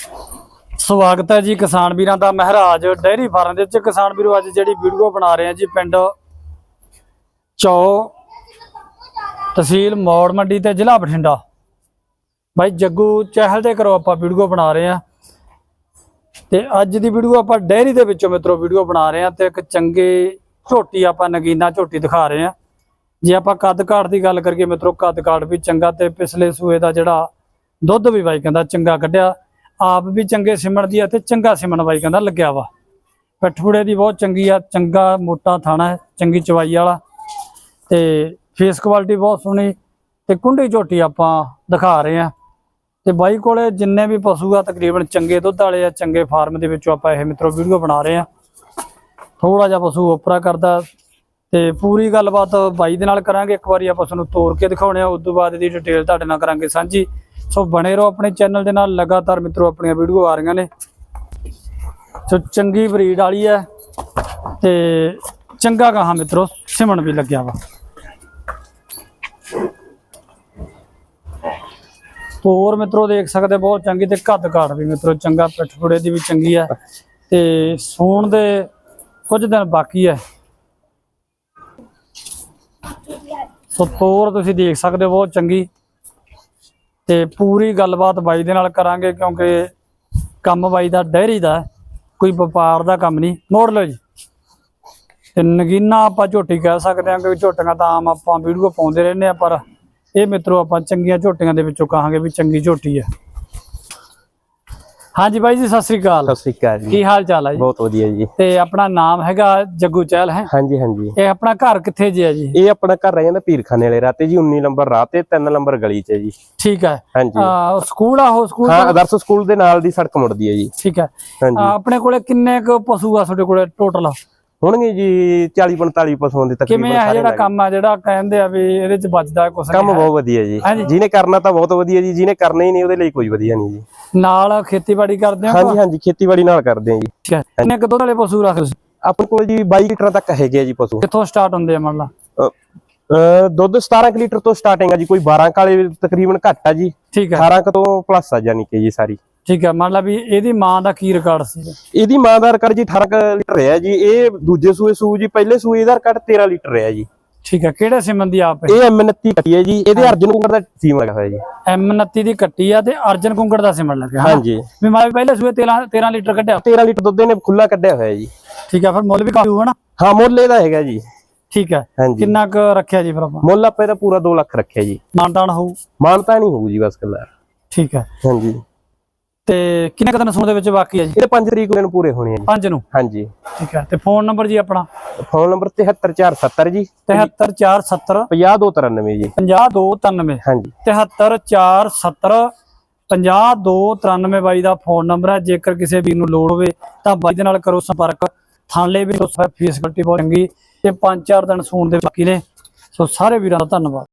ਸਵਾਗਤ ਹੈ ਜੀ ਕਿਸਾਨ ਵੀਰਾਂ ਦਾ ਮਹਾਰਾਜ ਡੈਰੀ ਫਾਰਮ ਦੇ ਵਿੱਚ। ਕਿਸਾਨ ਵੀਰੋ, ਅੱਜ ਜਿਹੜੀ ਵੀਡੀਓ ਬਣਾ ਰਹੇ ਆ ਜੀ ਪਿੰਡ ਚੌ ਤਹਿਸੀਲ ਮੌੜ ਮੰਡੀ ਤੇ ਜ਼ਿਲ੍ਹਾ ਬਠਿੰਡਾ। ਬਾਈ ਜੱਗੂ ਚਹਿਲ ਦੇ ਘਰੋਂ ਆਪਾਂ ਵੀਡੀਓ ਬਣਾ ਰਹੇ ਆ ਤੇ ਅੱਜ ਦੀ ਵੀਡੀਓ ਆਪਾਂ ਡੈਰੀ ਦੇ ਵਿੱਚੋਂ ਮਿੱਤਰੋ ਵੀਡੀਓ ਬਣਾ ਰਹੇ ਆ ਤੇ ਇੱਕ ਚੰਗੇ ਝੋਟੀ ਆਪਾਂ, ਨਗੀਨਾ ਝੋਟੀ ਦਿਖਾ ਰਹੇ ਆ ਜੇ ਆਪਾਂ ਕੱਦ ਕਾਠ ਦੀ ਗੱਲ ਕਰੀਏ ਮਿੱਤਰੋ, ਕੱਦ ਕਾਠ ਵੀ ਚੰਗਾ ਤੇ ਪਿਛਲੇ ਸੂਏ ਦਾ ਜਿਹੜਾ ਦੁੱਧ ਵੀ ਬਾਈ ਕਹਿੰਦਾ ਚੰਗਾ ਕੱਢਿਆ। ਆਪ ਵੀ ਚੰਗੇ ਸਿਮਣ ਦੀ ਆ ਤੇ ਚੰਗਾ ਸਿਮਣ ਬਾਈ ਕਹਿੰਦਾ ਲੱਗਿਆ ਵਾ। ਪਠੂੜੇ ਦੀ ਬਹੁਤ ਚੰਗੀ ਆ, ਚੰਗਾ ਮੋਟਾ ਥਾਣਾ ਹੈ, ਚੰਗੀ ਚਵਾਈ ਵਾਲਾ। ਤੇ ਫੇਸ ਕੁਆਲਿਟੀ ਬਹੁਤ ਸੋਹਣੀ ਤੇ ਕੁੰਡੀ ਝੋਟੀ ਆਪਾਂ ਦਿਖਾ ਰਹੇ ਆ ਤੇ ਬਾਈ ਕੋਲੇ ਜਿੰਨੇ ਵੀ ਪਸ਼ੂ ਆ, ਤਕਰੀਬਨ ਚੰਗੇ ਦੁੱਧ ਵਾਲੇ ਆ, ਚੰਗੇ ਫਾਰਮ ਦੇ ਵਿੱਚੋਂ ਆਪਾਂ ਇਹ ਮਿੱਤਰੋ ਵੀਡੀਓ ਬਣਾ ਰਹੇ ਆ ਥੋੜਾ ਜਿਹਾ ਪਸ਼ੂ ਉਪਰਾ ਕਰਦਾ। ਤੇ ਪੂਰੀ ਗੱਲਬਾਤ ਬਾਈ ਦੇ ਨਾਲ ਕਰਾਂਗੇ, ਇੱਕ ਵਾਰੀ ਆਪਾਂ ਤੁਹਾਨੂੰ ਤੋੜ ਕੇ ਦਿਖਾਉਣੇ ਆ, ਉਸ ਤੋਂ ਬਾਅਦ ਇਹਦੀ ਡਿਟੇਲ ਤੁਹਾਡੇ ਨਾਲ ਕਰਾਂਗੇ ਸਾਂਝੀ। ਸੋ ਬਣੇ ਰਹੋ ਆਪਣੇ ਚੈਨਲ ਦੇ ਨਾਲ, ਲਗਾਤਾਰ ਮਿੱਤਰੋ, ਆਪਣੀਆਂ ਵੀਡੀਓ ਆ ਰਹੀਆਂ ਨੇ। ਸੋ ਚੰਗੀ ਬਰੀਡ ਵਾਲੀ ਹੈ ਤੇ ਚੰਗਾ ਗਾਹਾਂ ਮਿੱਤਰੋ, ਸਿਮਣ ਵੀ ਲੱਗਿਆ ਵਾ। ਤੋਰ ਮਿੱਤਰੋ, ਦੇਖ ਸਕਦੇ ਬਹੁਤ ਚੰਗੀ ਤੇ ਕੱਦ ਕਾਠ ਵੀ ਮਿੱਤਰੋ, ਚੰਗਾ ਪਿੱਠਪੁੜੇ ਦੀ ਵੀ ਚੰਗੀ ਹੈ। ਤੇ ਸੂਣ ਦੇ ਕੁਝ ਦਿਨ ਬਾਕੀ ਹੈ। ਸੋ ਤੋਰ ਤੁਸੀਂ ਦੇਖ ਸਕਦੇ ਹੋ, ਬਹੁਤ ਚੰਗੀ। ਤੇ ਪੂਰੀ ਗੱਲਬਾਤ ਬਾਈ ਦੇ ਨਾਲ ਕਰਾਂਗੇ ਕਿਉਂਕਿ ਕੰਮ ਬਾਈ ਦਾ ਡੈਰੀ ਦਾ ਕੋਈ ਵਪਾਰ ਦਾ ਕੰਮ ਨਹੀਂ। ਮੋੜ ਲਓ ਜੀ। ਤੇ ਨਗੀਨਾ ਆਪਾਂ ਝੋਟੀ ਕਹਿ ਸਕਦੇ ਹਾਂ ਕਿ ਝੋਟੀਆਂ ਤਾਂ ਆਮ ਆਪਾਂ ਵੀਡੀਓ ਪਾਉਂਦੇ ਰਹਿੰਦੇ ਆ ਪਰ ਇਹ ਮਿੱਤਰੋ ਆਪਾਂ ਚੰਗੀਆਂ ਝੋਟੀਆਂ ਦੇ ਵਿੱਚੋਂ ਕਹਾਂਗੇ ਵੀ ਚੰਗੀ ਝੋਟੀ ਹੈ। ਹਾਂਜੀ ਬਾਈ ਜੀ ਸਤਿ ਸ੍ਰੀ ਅਕਾਲ। ਸਤਿ ਸ੍ਰੀ ਅਕਾਲ ਜੀ। ਕੀ ਹਾਲ ਚਾਲ ਹੈ ਜੀ? ਬਹੁਤ ਵਧੀਆ ਜੀ। ਤੇ ਆਪਣਾ ਨਾਮ ਹੈਗਾ ਜੱਗੂ ਚਹਿਲ ਹੈ? ਹਾਂਜੀ ਹਾਂਜੀ। ਇਹ ਆਪਣਾ ਘਰ ਕਿੱਥੇ ਜੀ ਹੈ ਜੀ? ਇਹ ਆਪਣਾ ਘਰ ਰਹਿ ਜਾਂਦਾ ਪੀਰਖਾਨੇ ਵਾਲੇ ਰਾਤੇ ਜੀ 19 ਨੰਬਰ ਰਾਹ ਤੇ 3 ਨੰਬਰ ਗਲੀ 'ਚ ਹੈ ਜੀ। ਠੀਕ ਹੈ। ਹਾਂਜੀ। ਆ ਸਕੂਲ ਆ ਉਹ ਸਕੂਲ? ਹਾਂ ਆਦਰਸ਼ ਸਕੂਲ ਦੇ ਨਾਲ ਦੀ ਸੜਕ ਮੁੜਦੀ ਹੈ ਜੀ। ਠੀਕ ਹੈ। ਆਪਣੇ ਕੋਲੇ ਕਿੰਨੇ ਕੁ ਪਸ਼ੂ ਆ ਤੁਹਾਡੇ ਕੋਲੇ ਟੋਟਲ ਹੋਣਗੇ ਜੀ 40 45 ਪਸ਼ੂਆਂ ਦੇ ਤਕਰੀਬਨ ਕਿਵੇਂ ਆ ਜਿਹੜਾ ਕੰਮ ਆ ਜਿਹੜਾ ਕਹਿੰਦੇ ਆ ਵੀ ਇਹਦੇ ਚ ਬਚਦਾ ਕੁਛ ਕੰਮ। ਬਹੁਤ ਵਧੀਆ ਜੀ। ਜਿਹਨੇ ਕਰਨਾ ਤਾਂ ਬਹੁਤ ਵਧੀਆ ਜੀ ਜਿਹਨੇ ਕਰਨਾ ਹੀ ਨਹੀਂ ਉਹਦੇ ਲਈ ਕੋਈ ਵਧੀਆ ਨਹੀਂ ਜੀ। ਨਾਲ ਖੇਤੀਬਾੜੀ ਕਰਦੇ ਆ ਹਾਂਜੀ ਹਾਂਜੀ ਖੇਤੀਬਾੜੀ ਨਾਲ ਕਰਦੇ ਆ ਜੀ। ਠੀਕ ਹੈ। ਕਿੰਨੇ ਕੁ ਦੁੱਧ ਵਾਲੇ ਪਸ਼ੂ ਰੱਖਦੇ ਤੁਸੀਂ? ਆਪਣੇ ਕੋਲ ਜੀ 22 ਲੀਟਰ ਤੱਕ ਹੈਗੇ ਆ ਜੀ ਪਸ਼ੂ। ਕਿੱਥੋਂ ਸਟਾਰਟ ਹੁੰਦੇ ਆ ਮੰਨ ਲਾ? ਦੁੱਧ 17 ਕੁ ਲੀਟਰ ਤੋਂ ਸਟਾਰਟਿੰਗ ਆ ਜੀ ਕੋਈ 12 ਕਾਲੇ ਤਕਰੀਬਨ ਘੱਟ ਆ ਜੀ। ਠੀਕ ਹੈ। 18 ਕੁ ਤੋਂ ਪਲੱਸ ਆ ਜਾਨੀ ਕਿ ਜੀ ਸਾਰੀ। ਠੀਕ ਹੈ ਮੰਨ ਲਾ ਵੀ ਇਹਦੀ ਮਾਂ ਦਾ ਕੀ ਰਿਕਾਰਡ ਸੀ? ਇਹਦੀ ਮਾਂ ਦਾ ਰਿਕਾਰਡ ਜੀ 18 ਕੁ ਲੀਟਰ ਰਿਹਾ ਜੀ ਇਹ ਦੂਜੇ ਸੂਏ ਸੂ ਜੀ ਪਹਿਲੇ ਸੂਏ ਦਾ ਰਿਕਾਰਡ 13 ਲੀਟਰ ਰਿਹਾ ਜੀ। ਠੀਕ ਹੈ ਕਿਹੜੇ ਸਿਮਨ ਦੀ ਆਪ ਹੈ? ਇਹ M29 ਕੱਟੀ ਹੈ ਜੀ ਇਹਦੇ ਅਰਜਨ ਕੁਕਰ ਦਾ ਸੀਮ ਲੱਗਾ ਹੋਇਆ ਜੀ। M29 ਦੀ ਕੱਟੀ ਆ ਤੇ ਅਰਜਨ ਕੁੰਗੜ ਦਾ ਸਿਮਨ ਲੱਗਿਆ ਹਨਾ? ਹਾਂਜੀ। ਵੀ ਮੈਂ ਪਹਿਲੇ ਸੂਏ 13 13 ਲੀਟਰ ਕੱਢਿਆ। 13 ਲੀਟਰ ਦੁੱਧ ਇਹਨੇ ਖੁੱਲਾ ਕੱਢਿਆ ਹੋਇਆ ਜੀ। ਠੀਕ ਹੈ ਫਿਰ ਮੁੱਲ ਵੀ ਕਾਫੀ ਹੋਣਾ ਹਾਂ ਮੁੱਲ ਇਹਦਾ ਹੈਗਾ ਜੀ। ਠੀਕ ਹੈ ਕਿੰਨਾ ਕੁ ਰੱਖਿਆ ਜੀ ਫਿਰ ਆਪਾਂ? ਮੁੱਲ ਆਪਾਂ ਇਹਦਾ ਪੂਰਾ 2 ਲੱਖ ਰੱਖਿਆ ਜੀ। ਮਾਨਤਾਨ ਹੋਊ? ਮਾਨਤਾ ਨਹੀਂ ਹੋਊ ਜੀ ਬਸ ਕੱਲਾ। ਠੀਕ ਹੈ ਹਾਂਜੀ। ਤੇ ਕਿੰਨੇ ਕੁ ਦਿਨ ਸੂਣ ਦੇ ਵਿੱਚ ਬਾਕੀ ਹੈ ਜੀ? ਇਹਦੇ 5 ਤਰੀਕ ਨੂੰ ਪੂਰੇ ਹੋਣੇ ਆ ਜੀ। ਪੰਜ ਨੂੰ? ਹਾਂਜੀ। ਠੀਕ ਹੈ ਤੇ ਫੋਨ ਨੰਬਰ ਜੀ ਆਪਣਾ? ਫੋਨ ਨੰਬਰ 73470 ਜੀ। 73470 50293 ਜੀ। 5293 ਹਾਂਜੀ। 73470 5293 ਬਾਈ ਦਾ ਫੋਨ ਨੰਬਰ ਹੈ। ਜੇਕਰ ਕਿਸੇ ਵੀਰ ਨੂੰ ਲੋੜ ਹੋਵੇ ਤਾਂ ਬਾਈ ਦੇ ਨਾਲ ਕਰੋ ਸੰਪਰਕ। ਥਾਂਲੇ ਵੀ ਫੇਸ ਕੁਆਲਿਟੀ ਬਹੁਤ ਚੰਗੀ। ਤੇ 5-4 ਦਿਨ ਸੂਣ ਦੇ ਬਾਕੀ ਨੇ। ਸੋ ਸਾਰੇ ਵੀਰਾਂ ਦਾ ਧੰਨਵਾਦ।